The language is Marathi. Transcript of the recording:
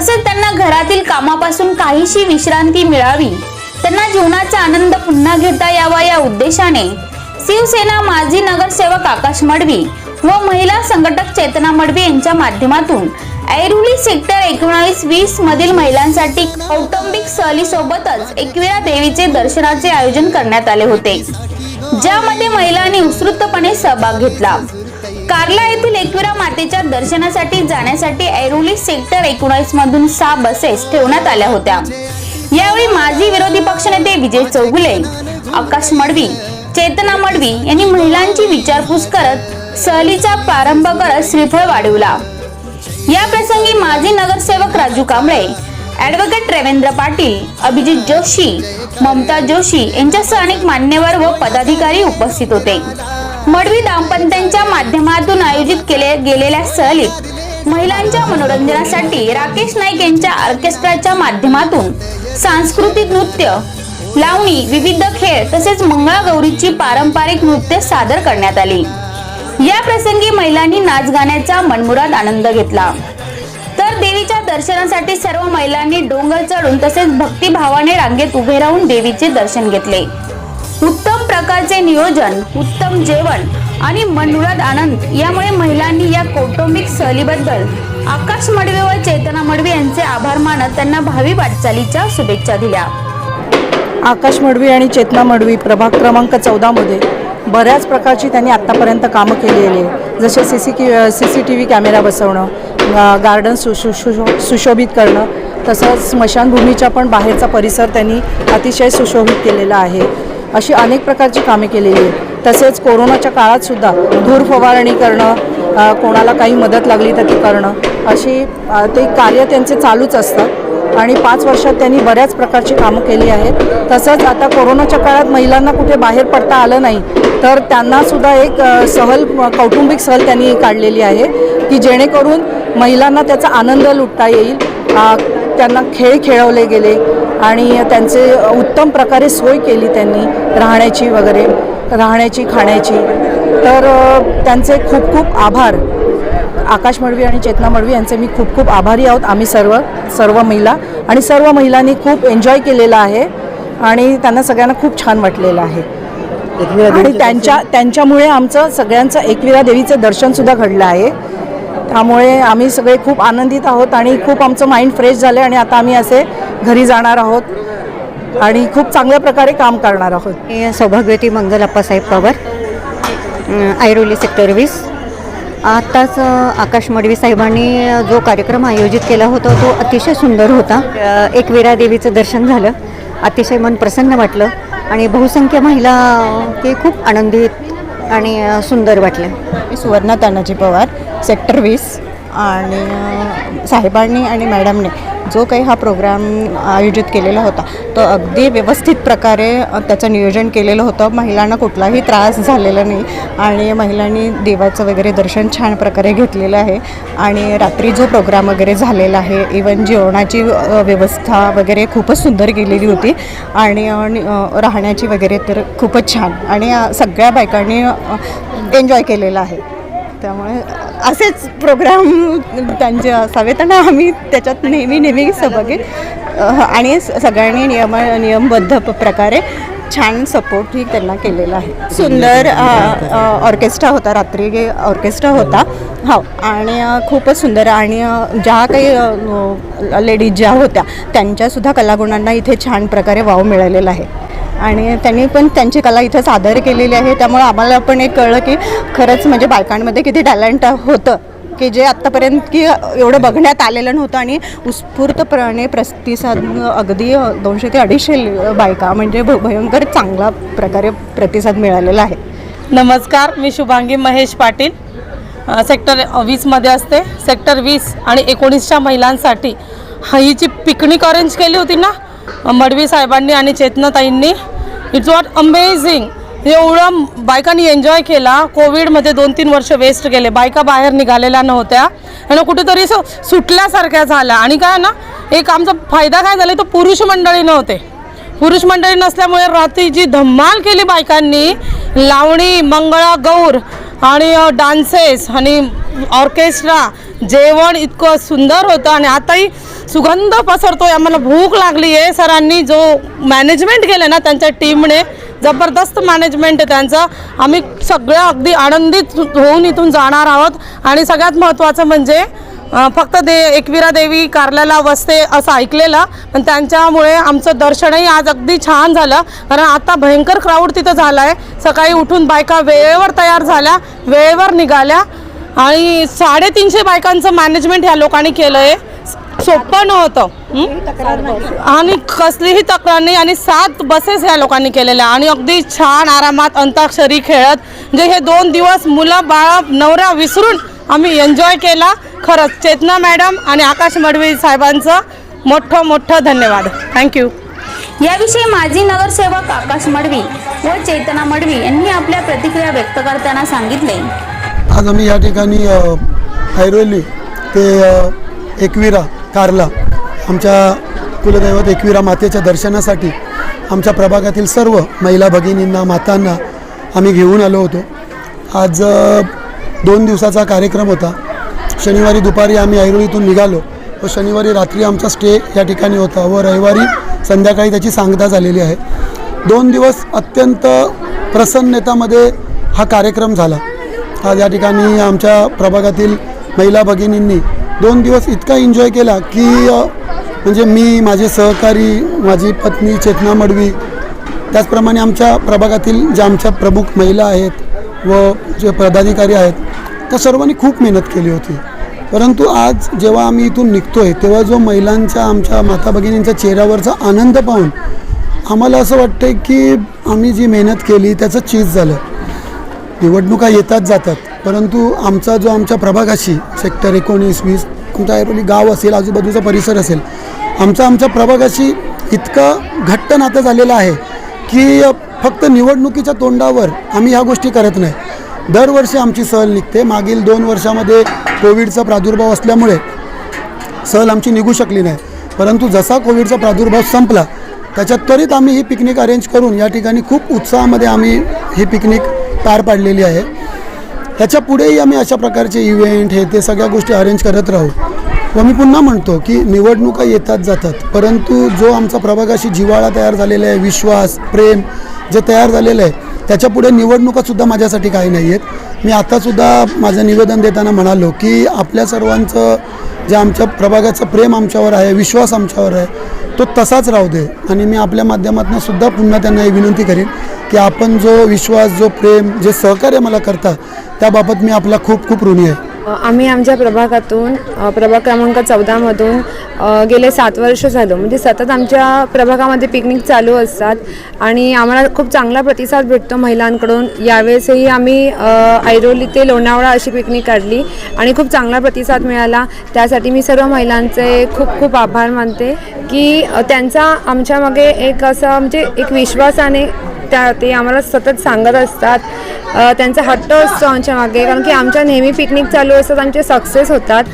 तसेच त्यांना घरातील कामापासून काहीशी विश्रांती मिळावी. त्यांना जीवनाचा आनंद पुन्हा घेता यावा या उद्देशाने शिवसेना माजी नगरसेवक आकाश मडवी व महिला संघटक चेतना मडवी यांच्या माध्यमातून ऐरुली सेक्टर एकोणावीस वीस मधील महिलांसाठी कौटुंबिक सहलीसोबतच एकविरा देवीचे दर्शनाचे आयोजन करण्यात आले होते. ज्यामध्ये महिलांनी उत्स्फूर्तपणे सहभाग घेतला. कार्ला येथील एकविरा मातेच्या दर्शनासाठी जाण्यासाठी ऐरोली सेक्टर एकोणावीस मधून सहा बसेस ठेवण्यात आल्या होत्या. यावेळी माजी विरोधी पक्षनेते विजय चौगुले आकाश मडवी चेतना मडवी यांनी महिलांची विचारपूस करत सहलीचा प्रारंभ करत श्रीफळ वाढवला. या प्रसंगी माजी नगरसेवक राजू कांबळे ऍडव्होकेट रवींद्र पाटील अभिजित जोशी ममता जोशी यांच्यासह अनेक मान्यवर व पदाधिकारी उपस्थित होते. मडवी दाम्पत्यांच्या माध्यमातून आयोजित केले गेलेल्या सहलीत महिलांच्या मनोरंजनासाठी राकेश नाईक यांच्या ऑर्केस्ट्राच्या माध्यमातून सांस्कृतिक नृत्य लावणी विविध खेळ तसेच मंगळागौरीची पारंपरिक नृत्य सादर करण्यात आली. या प्रसंगी महिलांनी नाच गाण्याचा मनमुराद आनंद घेतला. तर देवीच्या दर्शनासाठी सर्व महिलांनी डोंगर चढून तसेच भक्तिभावाने रांगेत उभे राहून देवीचे दर्शन घेतले. उत्तम प्रकारचे नियोजन उत्तम जेवण आणि मनमुराद आनंद. यामुळे महिलांनी या कौटुंबिक सहलीबद्दल आकाश मडवे व चेतना मडवे यांचे आभार मानत त्यांना भावी वाटचालीच्या शुभेच्छा दिल्या. आकाश मडवी आणि चेतना मडवी प्रभाग क्रमांक चौदामध्ये बऱ्याच प्रकारची त्यांनी आत्तापर्यंत कामं केलेली आहे जसे सी सी की C C T V camera बसवणं गार्डन सुशो सुशोभित करणं तसंच स्मशानभूमीच्या पण बाहेरचा परिसर त्यांनी अतिशय सुशोभित केलेला आहे. अशी अनेक प्रकारची कामे केलेली आहे तसेच कोरोनाच्या काळात सुद्धा धूर फवारणी करणं कोणाला काही मदत लागली तर ती करणं अशी ते कार्य त्यांचे चालूच असतात आणि पाच वर्षात त्यांनी बऱ्याच प्रकारची कामं केली आहेत. तसंच आता कोरोनाच्या काळात महिलांना कुठे बाहेर पडता आलं नाही तर त्यांनासुद्धा एक सहल कौटुंबिक सहल त्यांनी काढलेली आहे की जेणेकरून महिलांना त्याचा आनंद लुटता येईल. त्यांना खेळ खेळवले गेले आणि त्यांचे उत्तम प्रकारे सोय केली त्यांनी राहण्याची वगैरे राहण्याची खाण्याची. तर त्यांचे खूप खूप आभार. आकाश मडवी आणि चेतना मडवी यांचे मी खूप खूप आभारी आहोत. आम्ही सर्व सर्व महिला आणि सर्व महिलांनी खूप एन्जॉय केलेलं आहे आणि त्यांना सगळ्यांना खूप छान वाटलेलं आहे. आणि त्यांच्या त्यांच्यामुळे आमचं सगळ्यांचं एकविरा देवीचं दर्शनसुद्धा घडलं आहे. त्यामुळे आम्ही सगळे खूप आनंदित आहोत आणि खूप आमचं माइंड फ्रेश झालं आणि आता आम्ही असे घरी जाणार आहोत आणि खूप चांगल्या प्रकारे काम करणार आहोत. मी सौभाग्यवती मंगल अप्पासाहेब पवार ऐरोली सेक्टर वीस. आत्ताच आकाश मडवी साहेबांनी जो कार्यक्रम आयोजित केला होता तो अतिशय सुंदर होता. अं, एकविरा देवीचं दर्शन झालं. अतिशय मन प्रसन्न वाटलं आणि बहुसंख्य महिला ते खूप आनंदित आणि सुंदर वाटलं. मी सुवर्णा तानाजी पवार सेक्टर वीस. आणि साहेबांनी आणि मॅडमने जो काही हा प्रोग्राम आयोजित केलेला होता तो अगदी व्यवस्थित प्रकारे त्याचं नियोजन केलेलं होतं. महिलांना कुठलाही त्रास झालेला नाही आणि महिलांनी देवाचं वगैरे दर्शन छान प्रकारे घेतलेलं आहे. आणि रात्री जो प्रोग्राम वगैरे झालेला आहे इवन जेवणाची व्यवस्था वगैरे खूपच सुंदर केलेली होती. आणि राहण्याची वगैरे तर खूपच छान. आणि सगळ्या बायकांनी एन्जॉय केलेलं आहे. त्यामुळे असेच प्रोग्राम त्यांचे असावेत आणि आम्ही त्याच्यात नेहमी नेहमी सहभागी. आणि स- सगळ्यांनी नियम नियमबद्ध प्रकारे छान सपोर्टही त्यांना केलेला आहे. सुंदर ऑर्केस्ट्रा होता रात्री ऑर्केस्ट्रा होता. हो आणि खूपच सुंदर आणि ज्या काही लेडीज ज्या होत्या त्यांच्यासुद्धा कलागुणांना इथे छान प्रकारे वाव मिळालेला आहे. आणि त्यांनी पण त्यांची कला इथं सादर केलेली आहे. त्यामुळे आम्हाला पण एक कळलं की खरंच म्हणजे बायकांमध्ये किती टॅलेंट होतं की जे आत्तापर्यंत की एवढं बघण्यात आलेलं नव्हतं आणि उत्स्फूर्तपणे प्रतिसाद अगदी दोनशे ते अडीचशे बायका म्हणजे भ- भयंकर चांगला प्रकारे प्रतिसाद मिळालेला आहे. नमस्कार मी शुभांगी महेश पाटील. सेक्टर वीसमध्ये असते. सेक्टर वीस आणि एकोणीसच्या महिलांसाठी हा ही जी पिकनिक अरेंज केली होती ना? मडवी साहेबांनी आणि चेतनाताईंनी. इट्स वॉट अमेझिंग एवढं बायकांनी एन्जॉय केला. कोविडमध्ये दोन तीन वर्ष वेस्ट गेले बायका बाहेर निघालेल्या नव्हत्या. आणि कुठेतरी असं सुटल्यासारख्या झाल्या. आणि काय ना एक आमचा फायदा काय झाला तो पुरुष मंडळी नव्हते. पुरुष मंडळी नसल्यामुळे रात्री जी धम्माल केली बायकांनी लावणी मंगळा गौर आणि डान्सेस आणि ऑर्केस्ट्रा जेवण इतकं सुंदर होतं. आणि आताही सुगंध पसरतोय आम्हाला भूक लागली आहे सरांनी जो मॅनेजमेंट केलं ना त्यांच्या टीमने जबरदस्त मॅनेजमेंट आहे त्यांचं. आम्ही सगळं अगदी आनंदित होऊन इथून जाणार आहोत. आणि सगळ्यात महत्त्वाचं म्हणजे फक्त दे एकविरा देवी कारल्याला वसते असं ऐकलेलं पण त्यांच्यामुळे आमचं दर्शनही आज अगदी छान झालं. कारण आता भयंकर क्राऊड तिथं झाला आहे सकाळी उठून बायका वेळेवर तयार झाल्या वेळेवर निघाल्या. आणि साडेतीनशे बायकांचं मॅनेजमेंट ह्या लोकांनी केलं आहे सोपं नव्हतं. हं? आणि कसलीही तक्रार नाही आणि सात बसेस ह्या लोकांनी केलेल्या. आणि अगदी छान आरामात अंताक्षरी खेळत म्हणजे हे दोन दिवस मुलं बाळं नवरा विसरून आम्ही एन्जॉय केला. खरंच चेतना मॅडम आणि आकाश मडवी साहेबांचं मोठं मोठं धन्यवाद. थँक्यू याविषयी माजी नगरसेवक आकाश मडवी व चेतना मडवी यांनी आपल्या प्रतिक्रिया व्यक्त करताना सांगितले. आज आम्ही या ठिकाणी अ, ऐरोली ते अ, एकविरा कारला आमच्या कुलदैवत एकविरा मातेच्या दर्शनासाठी आमच्या प्रभागातील सर्व महिला भगिनींना मातांना आम्ही घेऊन आलो होतो. आज दोन दिवसाचा कार्यक्रम होता. शनिवारी दुपारी आम्ही ऐरोळीतून निघालो व शनिवारी रात्री आमचा स्टे या ठिकाणी होता व रविवारी संध्याकाळी त्याची सांगता झालेली आहे. दोन दिवस अत्यंत प्रसन्नतामध्ये हा कार्यक्रम झाला. आज या ठिकाणी आमच्या प्रभागातील महिला भगिनींनी दोन दिवस इतका एन्जॉय केला की म्हणजे मी माझे सहकारी माझी पत्नी चेतना मडवी त्याचप्रमाणे आमच्या प्रभागातील ज्या आमच्या प्रमुख महिला आहेत व जे पदाधिकारी आहेत त्या सर्वांनी खूप मेहनत केली होती. परंतु आज जेव्हा आम्ही इथून निघतो आहे तेव्हा जो महिलांच्या आमच्या माता भगिनींच्या चेहऱ्यावरचा आनंद पाहून आम्हाला असं वाटतं की आम्ही जी मेहनत केली त्याचं चीज झालं. निवडणुका येतात जातात. परंतु आमचा जो आमच्या प्रभागाशी सेक्टर एकोणीस वीस आमचा ऐरोली गाव असेल आजूबाजूचा परिसर असेल आमचा आमच्या प्रभागाशी इतकं घट्ट नातं झालेलं आहे की फक्त निवडणुकीच्या तोंडावर आम्ही ह्या गोष्टी करत नाही. दरवर्षी आमची सहल निघते. मागील दोन वर्षामध्ये कोविडचा प्रादुर्भाव असल्यामुळे सहल आमची निघू शकली नाही. परंतु जसा कोविडचा प्रादुर्भाव संपला त्याच्यात त्वरित आम्ही ही पिकनिक अरेंज करून या ठिकाणी खूप उत्साहामध्ये आम्ही ही पिकनिक पार पाडलेली आहे. त्याच्या पुढेही आम्ही अशा प्रकारचे इव्हेंट हे ते सगळ्या गोष्टी अरेंज करत राहू. व मी पुन्हा म्हणतो की निवडणुका येतात जातात परंतु जो आमचा प्रभागाशी जिव्हाळा तयार झालेला आहे विश्वास प्रेम जे तयार झालेलं आहे त्याच्यापुढे निवडणुकासुद्धा माझ्यासाठी काही नाही आहेत मी आत्तासुद्धा माझं निवेदन देताना म्हणालो की आपल्या सर्वांचं जे आमच्या प्रभागाचं प्रेम आमच्यावर आहे विश्वास आमच्यावर आहे तो तसाच राहू दे. आणि मी आपल्या माध्यमातून सुद्धा पुन्हा त्यांना ही विनंती करेन की आपण जो विश्वास जो प्रेम जे सहकार्य मला करता त्याबाबत मी आपला खूप खूप ऋणी आहे. आम्ही आमच्या प्रभागातून प्रभाग क्रमांक चौदामधून गेले सात वर्ष झालो. म्हणजे सतत आमच्या प्रभागामध्ये पिकनिक चालू असतात आणि आम्हाला खूप चांगला प्रतिसाद भेटतो महिलांकडून. यावेळेसही आम्ही ऐरोली ते लोणावळा अशी पिकनिक काढली आणि खूप चांगला प्रतिसाद मिळाला. त्यासाठी मी सर्व महिलांचे खूप खूप आभार मानते की त्यांचा आमच्यामागे एक असा म्हणजे एक विश्वासाने त्या ते आम्हाला सतत सांगत असतात. त्यांचा हट्ट असतो आमच्या मागे कारण की आमच्या नेहमी पिकनिक चालू असतात आमचे सक्सेस होतात.